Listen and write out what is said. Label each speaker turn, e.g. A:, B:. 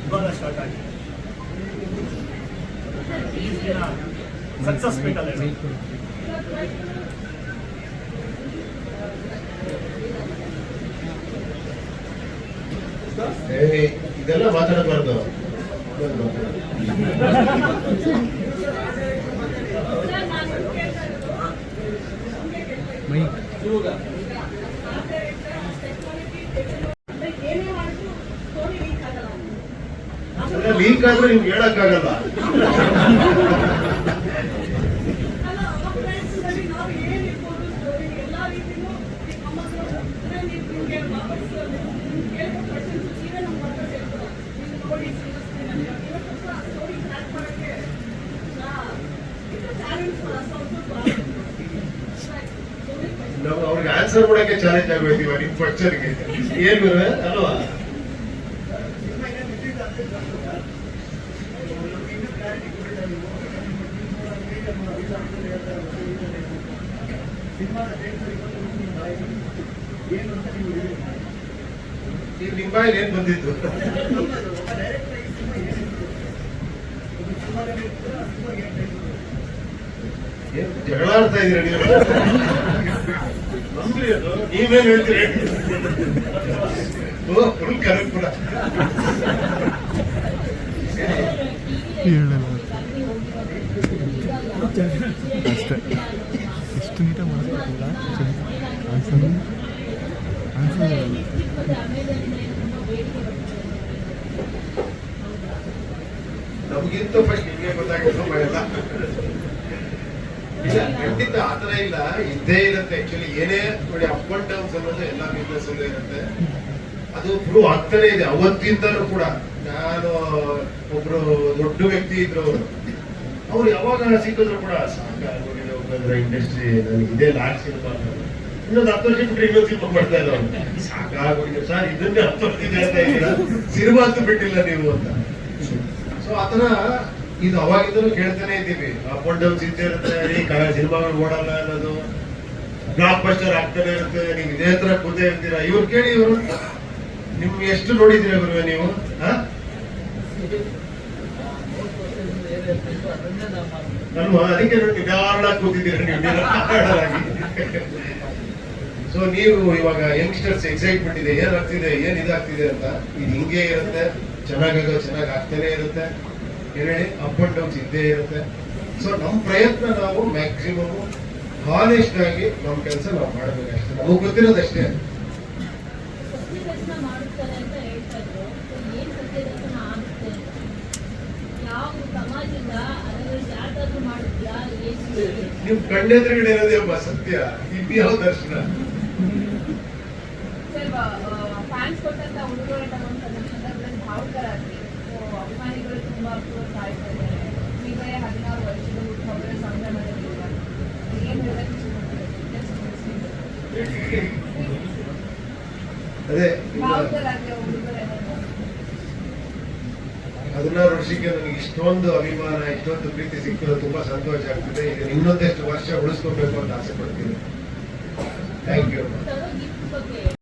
A: ಇವಾಗ ಸ್ಟಾರ್ಟ್ ಆಗಿದೆ ಸಕ್ಸಸ್ ಬೇಕಲ್ಲ
B: ಏ, ಇದೆಲ್ಲ ಮಾತಾಡಬಾರ್ದು ಲೀಕ್ ಆದ್ರೆ ನಿಮ್ಗೆ ಹೇಳಕ್ಕಾಗಲ್ಲ. ಆನ್ಸರ್ ಕೊಡಕ್ಕೆ ಚಾಲೆಂಜ್ ಆಗೋಯ್ತೀವ ನಿಮ್ ಕ್ವಶನ್ಗೆ ಏನ್ ಅಲ್ವಾ? ಈಗ ನಿಮ್ಮ ಬಾಯಲ್ಲಿ ಏನ್ ಬಂದಿತ್ತು ಏನ್ ಜಗಳ ಆಡ್ತಾ ಇದೀರ ನೀವು? ನೀವೇನ್ ಹೇಳ್ತೀರಿ
C: ಮಾಡಿಸ್ಬೇಕಲ್ಲ ಆನ್ಸರ್ ಆನ್ಸರ್
B: ನಮಗಿಂತ ಫಸ್ಟ್ ನಿಮಗೆ ಎಲ್ಲ ಇಲ್ಲ, ಖಂಡಿತ ಆತರ ಇಲ್ಲ. ಇದ್ದೇ ಇರುತ್ತೆ. ಆಕ್ಚುಲಿ ಏನೇ ನೋಡಿ ಅಪ್ ಅಂಡ್ ಡೌನ್ಸ್ ಅನ್ನೋದು ಎಲ್ಲ ಬಿಸ್ನೆಸ್ ಅಲ್ಲೂ ಇರುತ್ತೆ. ಅದು ಪ್ರೂವ್ ಆಗ್ತಾನೆ ಇದೆ. ಅವತ್ತಿಂದಲೂ ಕೂಡ ನಾನು ಒಬ್ರು ದೊಡ್ಡ ವ್ಯಕ್ತಿ ಇದ್ರು ಅವರು. ಅವ್ರು ಯಾವಾಗ ಸಿಕ್ಕಿದ್ರು ಕೂಡ ಸಾಕಾಗೋಗಿದೆ ಇಂಡಸ್ಟ್ರಿ ನನಗೆ ಇದೇ ಲಾಸ್ಟ್ ಸಿನಿಮಾ ಇನ್ನೊಂದು ಹತ್ತು ವರ್ಷ ಬಿಟ್ಟರೆ ಇನ್ನೊಂದು ಸಿನಿಮಾ ಮಾಡ್ತಾ ಇದ್ದಾರೆ ಸಾಕಾಗೋಗಿದೆ ಸರ್, ಇದನ್ನೇ ಹತ್ತು ವರ್ಷ ಸಿನಿಮಾ ಅಂತೂ ಬಿಟ್ಟಿಲ್ಲ ನೀವು ಅಂತ. ಸೊ ಆತರ ಇದು ಅವಾಗಿಂದಲೂ ಕೇಳ್ತಾನೆ ಇದ್ದೀವಿ. ಅಪ್ ಅಂಡ್ ಡೌನ್ಸ್ ಇದ್ದೇ ಇರುತ್ತೆ, ಈ ಸಿನಿಮಾಗಳು ಓಡಲ್ಲ ಅನ್ನೋದು. ಬ್ಲಾಕ್ ಬಸ್ಟರ್ ಆಗ್ತಾನೆ ಇರುತ್ತೆ ನೀವು ಇದೇ ತರ ಕೂತೇ ಇರ್ತೀರಾ ಇವ್ರು ಕೇಳಿ ಇವರು. ನಿಮ್ಗೆ ಎಷ್ಟು ನೋಡಿದಿರ ಗುರುವೆ ನೀವು? ಅಲ್ವಾ? ಅದಕ್ಕೆ ನಿಧಾರಣ ಕೂತಿದ್ದೀರಾ ನೀವು? ಸೊ ನೀವು ಇವಾಗ ಯಂಗ್ಸ್ಟರ್ಸ್ ಎಕ್ಸೈಟ್ಮೆಂಟ್ ಇದೆ, ಏನಾಗ್ತಿದೆ, ಏನ್ ಇದಾಗ್ತಿದೆ ಅಂತ? ಇದು ಹಿಂಗೆ ಇರುತ್ತೆ ಚೆನ್ನಾಗಾಗೋ ಚೆನ್ನಾಗಿ ಆಗ್ತಾನೆ ಇರುತ್ತೆ. ಹೇಳಿ ಅಪ್ ಅಂಡ್ ಡೌನ್ಸ್ ಇದ್ದೇ ಇರುತ್ತೆ. ಸೊ ನಮ್ಮ ಪ್ರಯತ್ನ ನಾವು ಮ್ಯಾಕ್ಸಿಮಮ್ ಹಾನೆಸ್ಟ್ ಆಗಿ ನಮ್ಮ ಕೆಲಸ ನಾವು ಮಾಡಬೇಕಷ್ಟೇ ನಾವು ಗೊತ್ತಿರೋದಷ್ಟೇ ನಿಮ್ ಕಣ್ಣೆದುರುಗಡೆ ಇರೋದೇ ಒಬ್ಬ ಸತ್ಯ. ಇನ್ಯಾವ ದರ್ಶನ?
D: ತುಂಬಾ ಪ್ರೋತ್ಸಾಹಿಸ್ತಾ ಇದ್ದಾರೆ ಈಗಲೇ ಹದಿನಾರು ವರ್ಷದ ಹುಟ್ಟುಹಬ್ಬದ ಸಂಭ್ರಮದಲ್ಲಿ ಏನು ಹೇಳಕ್ಕೆ?
B: ಅದೇ, ಈಗ ಹದಿನಾರು ವರ್ಷಕ್ಕೆ ನನಗೆ ಇಷ್ಟೊಂದು ಅಭಿಮಾನ, ಇಷ್ಟೊಂದು ಪ್ರೀತಿ ಸಿಕ್ಕಿದ್ರೆ ತುಂಬಾ ಸಂತೋಷ ಆಗ್ತಿದೆ ಈಗ ಇನ್ನೊಂದಷ್ಟು ವರ್ಷ ಉಳಿಸ್ಕೋಬೇಕು ಅಂತ ಆಸೆ ಪಡ್ತೀನಿ ಥ್ಯಾಂಕ್ ಯು